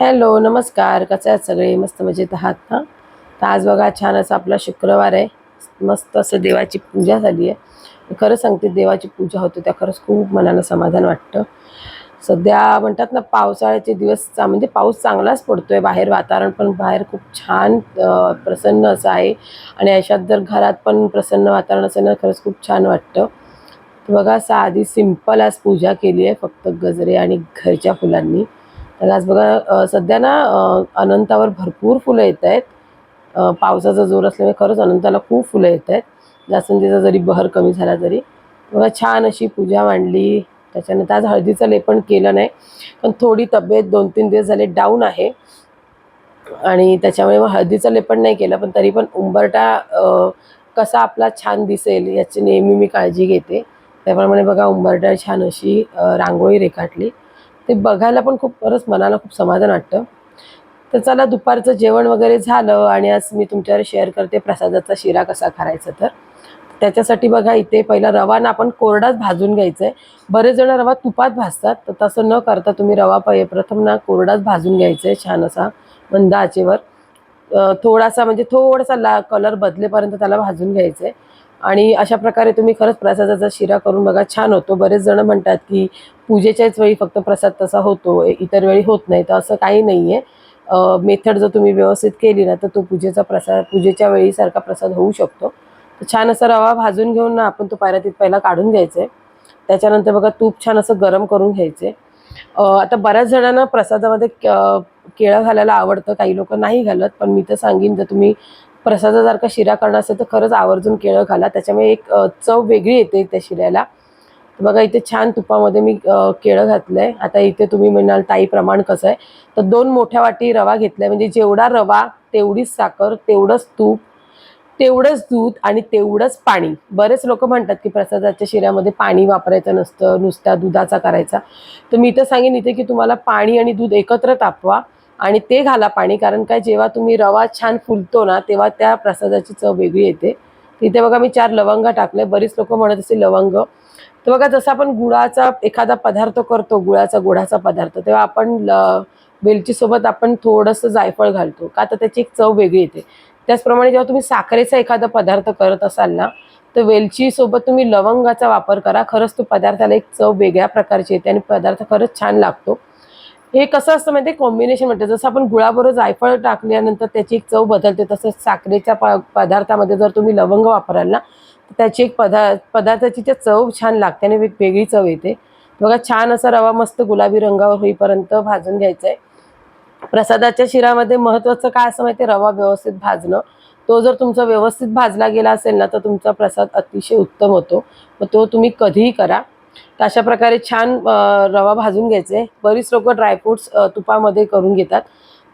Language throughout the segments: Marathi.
हॅलो नमस्कार. कसे आहात सगळे? मस्त मजेत आहात ना? तर आज बघा छान असं आपला शुक्रवार आहे. मस्त असं देवाची पूजा झाली आहे. खरं सांगते देवाची पूजा होते त्या खरंच खूप मनाला समाधान वाटतं. सध्या म्हणतात ना पावसाळ्याचे दिवस चा- म्हणजे पाऊस चांगलाच पडतोय बाहेर वातावरण पण बाहेर खूप छान प्रसन्न असं आहे. आणि अशात जर घरात पण प्रसन्न वातावरण असेल ना खरंच खूप छान वाटतं. बघा बघा साधी सिंपल आज पूजा केली आहे. फक्त गजरे आणि घरच्या फुलांनी. तर आज बघा सध्या ना अनंतावर भरपूर फुलं येत आहेत. पावसाचा जोर असल्यामुळे खरंच अनंताला खूप फुलं येत आहेत. जास्वंदीचा म्हणजे जरी बहर कमी झाला तरी. बघा छान अशी पूजा मांडली. त्याच्यानंतर आज हळदीचं लेपन केलं नाही. पण थोडी तब्येत दोन तीन दिवस झाले डाऊन आहे. आणि त्याच्यामुळे मग हळदीचं लेपन नाही केलं पण तरी पण उंबरटा कसा आपला छान दिसेल याची नेहमी मी काळजी घेते. त्याप्रमाणे बघा उंबरटा छान अशी रांगोळी रेखाटली. ते बघायला पण खूप खरंच मनाला खूप समाधान वाटतं. तर चला दुपारचं जेवण वगैरे झालं आणि आज मी तुमच्यावर शेअर करते प्रसादाचा शिरा कसा करायचा तर. त्याच्यासाठी बघा इथे पहिला रवा ना आपण कोरडाच भाजून घ्यायचा आहे बरेच जण रवा तुपात भाजतात तर तसं न करता तुम्ही रवा पहि प्रथम ना कोरडाच भाजून घ्यायचा आहे छान असा मंद आचेवर. थोडासा म्हणजे थोडासा ला कलर बदलेपर्यंत त्याला भाजून घ्यायचं आहे आणि अशा प्रकारे तुम्ही खरंच प्रसादाचा शिरा करून बघा छान होतो. बरेच जण म्हणतात की पूजेच्याच वेळी फक्त प्रसाद तसा होतो इतर वेळी होत नाही तर असं काही नाही आहे मेथड जर तुम्ही व्यवस्थित केली ना तर तो पूजेचा प्रसाद पूजेच्या वेळीसारखा प्रसाद होऊ शकतो. तर छान असा रवा भाजून घेऊन ना आपण तो पायरातीत पहिला काढून घ्यायचं. आहे त्याच्यानंतर बघा तूप छान असं गरम करून घ्यायचे. आता बऱ्याच जणांना प्रसादामध्ये क- केळं घालायला आवडतं काही लोक नाही घालत पण मी तर सांगेन जर तुम्ही प्रसादासारखा शिरा करणार असेल तर खरंच आवर्जून केळं घाला. त्याच्यामुळे एक चव वेगळी येते त्या शिऱ्याला बघा इथे छान तुपामध्ये मी केळं घातलं आहे आता इथे तुम्ही म्हणाल ताई प्रमाण कसं आहे? तर दोन मोठ्या वाटी रवा घेतला आहे म्हणजे जेवढा रवा तेवढीच साखर तेवढंच तूप तेवढंच दूध आणि तेवढंच पाणी. बरेच लोक म्हणतात की प्रसादाच्या शिऱ्यामध्ये पाणी वापरायचं नसतं नुसत्या दुधाचा करायचा. तर मी तर सांगेन इथे की तुम्हाला पाणी आणि दूध एकत्र तापवा. आणि ते घाला पाणी कारण काय जेव्हा तुम्ही रवा छान फुलतो ना तेव्हा त्या प्रसादाची चव वेगळी येते. तिथे बघा मी चार लवंग टाकले बरीच लोक म्हणत असतील लवंग. तर बघा जसं आपण गुळाचा एखादा पदार्थ करतो गुळाचा गोडाचा पदार्थ तेव्हा आपण ल वेलचीसोबत आपण थोडंसं जायफळ घालतो का तर त्याची एक चव वेगळी येते. त्याचप्रमाणे जेव्हा तुम्ही साखरेचा एखादा पदार्थ करत असाल ना तर वेलचीसोबत तुम्ही लवंगाचा वापर करा. खरंच तो पदार्थाला एक चव वेगळ्या प्रकारची येते आणि पदार्थ खरंच छान लागतो. हे कसं असतं माहिती कॉम्बिनेशन म्हणतं जसं आपण गुळाबरोबर जायफळ टाकल्यानंतर त्याची एक चव बदलते. तसंच साखरेच्या प पदार्थामध्ये जर तुम्ही लवंग वापराल ना तर त्याची एक पदा पदार्थाची त्या चव छान लागते आणि एक वेगळी चव येते. बघा छान असा रवा मस्त गुलाबी रंगावर होईपर्यंत भाजून घ्यायचा आहे प्रसादाच्या शिरामध्ये महत्त्वाचं काय असं माहिती रवा व्यवस्थित भाजणं. तो जर तुमचा व्यवस्थित भाजला गेला असेल ना तर तुमचा प्रसाद अतिशय उत्तम होतो. मग तो तुम्ही कधीही करा. तर अशा प्रकारे छान रवा भाजून घ्यायचे. बरीच लोक ड्रायफ्रुट्स तुपामध्ये करून घेतात.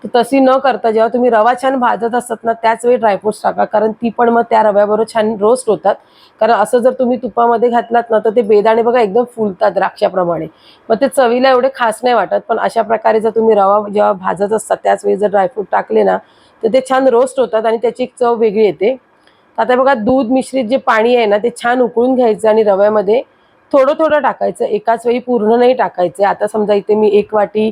तर तशी न करता जेव्हा तुम्ही रवा छान भाजत असतात ना त्याच वेळी ड्रायफ्रुट्स टाका. कारण ती पण मग त्या रव्याबरोबर छान रोस्ट होतात. कारण असं जर तुम्ही तुपामध्ये घातलात ना तर ते बेदाणे बघा एकदम फुलतात द्राक्षाप्रमाणे. मग ते चवीला एवढे खास नाही वाटत. पण अशा प्रकारे जर तुम्ही रवा जेव्हा भाजत असतात त्याच वेळी जर ड्रायफ्रूट टाकले ना तर ते छान रोस्ट होतात आणि त्याची एक चव वेगळी येते. आता बघा दूध मिश्रित जे पाणी आहे ना ते छान उकळून घ्यायचं आणि रव्यामध्ये थोडं थोडं टाकायचं. एकाच वेळी पूर्ण नाही टाकायचं. आता समजा इथे मी एक वाटी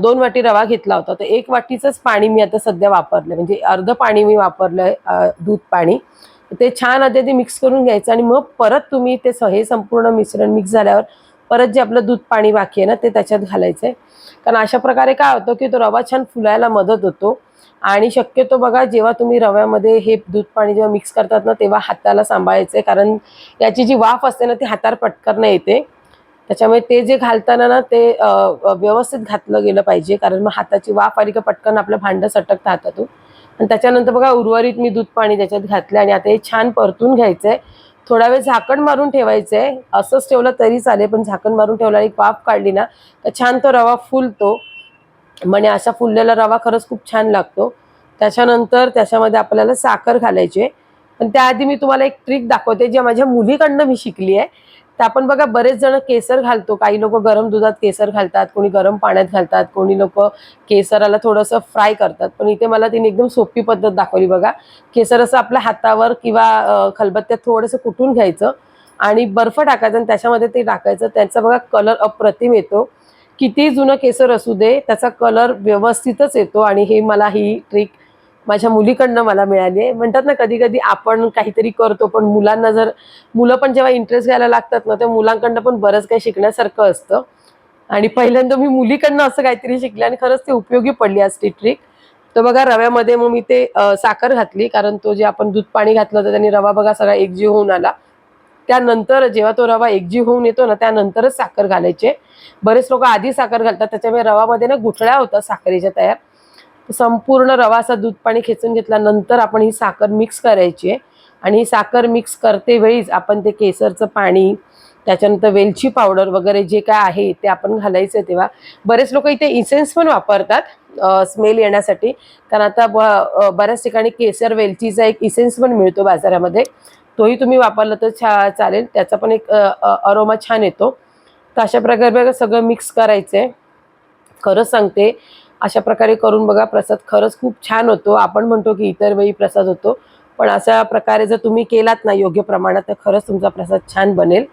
दोन वाटी रवा घेतला होता. तर एक वाटीचंच पाणी मी आता सध्या वापरलं म्हणजे अर्धं पाणी मी वापरलं आहे दूध पाणी. ते छान आधी ते मिक्स करून घ्यायचं आणि मग परत तुम्ही ते स- हे संपूर्ण मिश्रण मिक्स झाल्यावर परत जे आपलं दूध पाणी बाकी आहे ना ते त्याच्यात घालायचं आहे कारण अशा प्रकारे काय होतं की तो रवा छान फुलायला मदत होतो. आणि शक्यतो बघा जेव्हा तुम्ही रव्यामध्ये हे दूध पाणी जेव्हा मिक्स करतात ना तेव्हा हाताला सांभाळायचं आहे कारण याची जी वाफ असते ना ती हातावर पटकन येते. त्याच्यामुळे ते जे घालताना ना ते व्यवस्थित घातलं गेलं पाहिजे. कारण मग हाताची वाफ आली का पटकन आपलं भांडं सटकतं हातातून. आणि त्याच्यानंतर बघा उर्वरित मी दूध पाणी त्याच्यात घातलं आणि आता हे छान परतून घ्यायचं आहे थोडा वेळ झाकण मारून ठेवायचं आहे असंच ठेवलं तरी चालेल पण झाकण मारून ठेवलं आणि वाफ काढली ना तर छान तो रवा फुलतो. म्हणजे असा फुललेला रवा खरंच खूप छान लागतो. त्याच्यानंतर त्याच्यामध्ये आपल्याला साखर घालायची. आहे पण त्याआधी मी तुम्हाला एक ट्रिक दाखवते जे माझ्या मुलीकडनं मी शिकली आहे. तर आपण बघा बरेच जण केसर घालतो. काही लोक गरम दुधात केसर घालतात कोणी गरम पाण्यात घालतात कोणी लोक केसराला थोडंसं फ्राय करतात. पण इथे मला तिने एकदम सोपी पद्धत दाखवली बघा. केसर असं आपल्या हातावर किंवा खलबत्त्यात थोडंसं कुटून घ्यायचं आणि बर्फ टाकायचा आणि त्याच्यामध्ये ते टाकायचं. त्यांचा बघा कलर अप्रतिम येतो. किती जुनं केसर असू दे त्याचा कलर व्यवस्थितच येतो आणि हे मला ही ट्रिक माझ्या मुलीकडनं मला मिळाली आहे. म्हणतात ना कधी कधी आपण काहीतरी करतो पण मुलांना जर मुलं पण जेव्हा इंटरेस्ट घ्यायला लागतात ना तेव्हा मुलांकडनं पण बरंच काही शिकण्यासारखं असतं. आणि पहिल्यांदा मी मुलीकडनं असं काहीतरी शिकले आणि खरंच ते उपयोगी पडली असती ट्रिक तर बघा रव्यामध्ये मग मी ते साखर घातली कारण तो जे आपण दूध पाणी घातलं होतं त्याने रवा बघा सगळा एकजीव होऊन आला. त्यानंतर जेव्हा तो रवा एकजीव होऊन येतो ना त्यानंतरच साखर घालायचे. बरेच लोक आधी साखर घालतात त्याच्यामुळे रवामध्ये ना गुठळ्या होतात साखरेच्या तयार. संपूर्ण रवा असा दूध पाणी खेचून घेतल्यानंतर आपण ही साखर मिक्स करायची आहे. आणि ही साखर मिक्स करते वेळीच आपण ते केसरचं पाणी त्याच्यानंतर वेलची पावडर वगैरे जे काय आहे ते आपण घालायचं तेव्हा. बरेच लोक इथे इसेन्स पण वापरतात स्मेल येण्यासाठी. कारण आता ब बऱ्याच ठिकाणी केसर वेलचीचा एक इसेन्स पण मिळतो बाजारामध्ये. तोही तुम्ही वापरला तर छा चालेल. त्याचा पण एक अरोमा छान येतो. तर अशा प्रकारे बघा सगळं मिक्स करायचं आहे खरंच सांगते अशा प्रकारे करून बघा प्रसाद खरंच खूप छान होतो. आपण म्हणतो की इतर वेळी प्रसाद होतो. पण अशा प्रकारे जर तुम्ही केलात ना योग्य प्रमाणात तर खरंच तुमचा प्रसाद छान बनेल.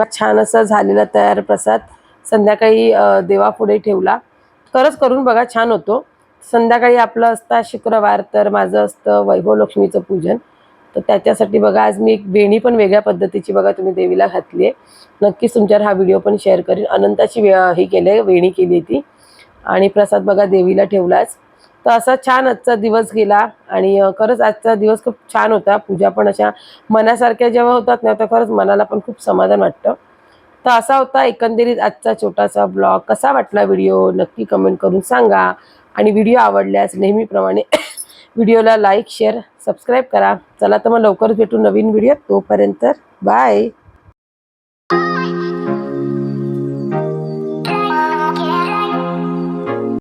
बघा, छान असा झालेला तयार प्रसाद संध्याकाळी देवापुढे ठेवला. खरंच करून बघा छान होतो. संध्याकाळी आपलं असतं शुक्रवार तर माझं असतं वैभव लक्ष्मीचं पूजन. तर त्याच्यासाठी बघा आज मी एक वेणी पण वेगळ्या पद्धतीची बघा तुम्ही देवीला घातली आहे. नक्कीच तुमच्यावर हा व्हिडिओ पण शेअर करीन. अनंताची वे ही केली आहे वेणी केली ती. आणि प्रसाद बघा देवीला ठेवलाच तर असा छान आजचा दिवस गेला. आणि खरंच आजचा दिवस खूप छान होता. पूजा पण अशा मनासारख्या जेव्हा होतात ना तर खरंच मनाला पण खूप समाधान वाटतं. तर असा होता एकंदरीत आजचा छोटासा ब्लॉग. कसा वाटला व्हिडिओ? नक्की कमेंट करून सांगा. आणि व्हिडिओ आवडल्यास नेहमीप्रमाणे व्हिडिओला लाईक शेअर सबस्क्राईब करा. चला तर मग लवकरच भेटू नवीन व्हिडिओ तोपर्यंत बाय.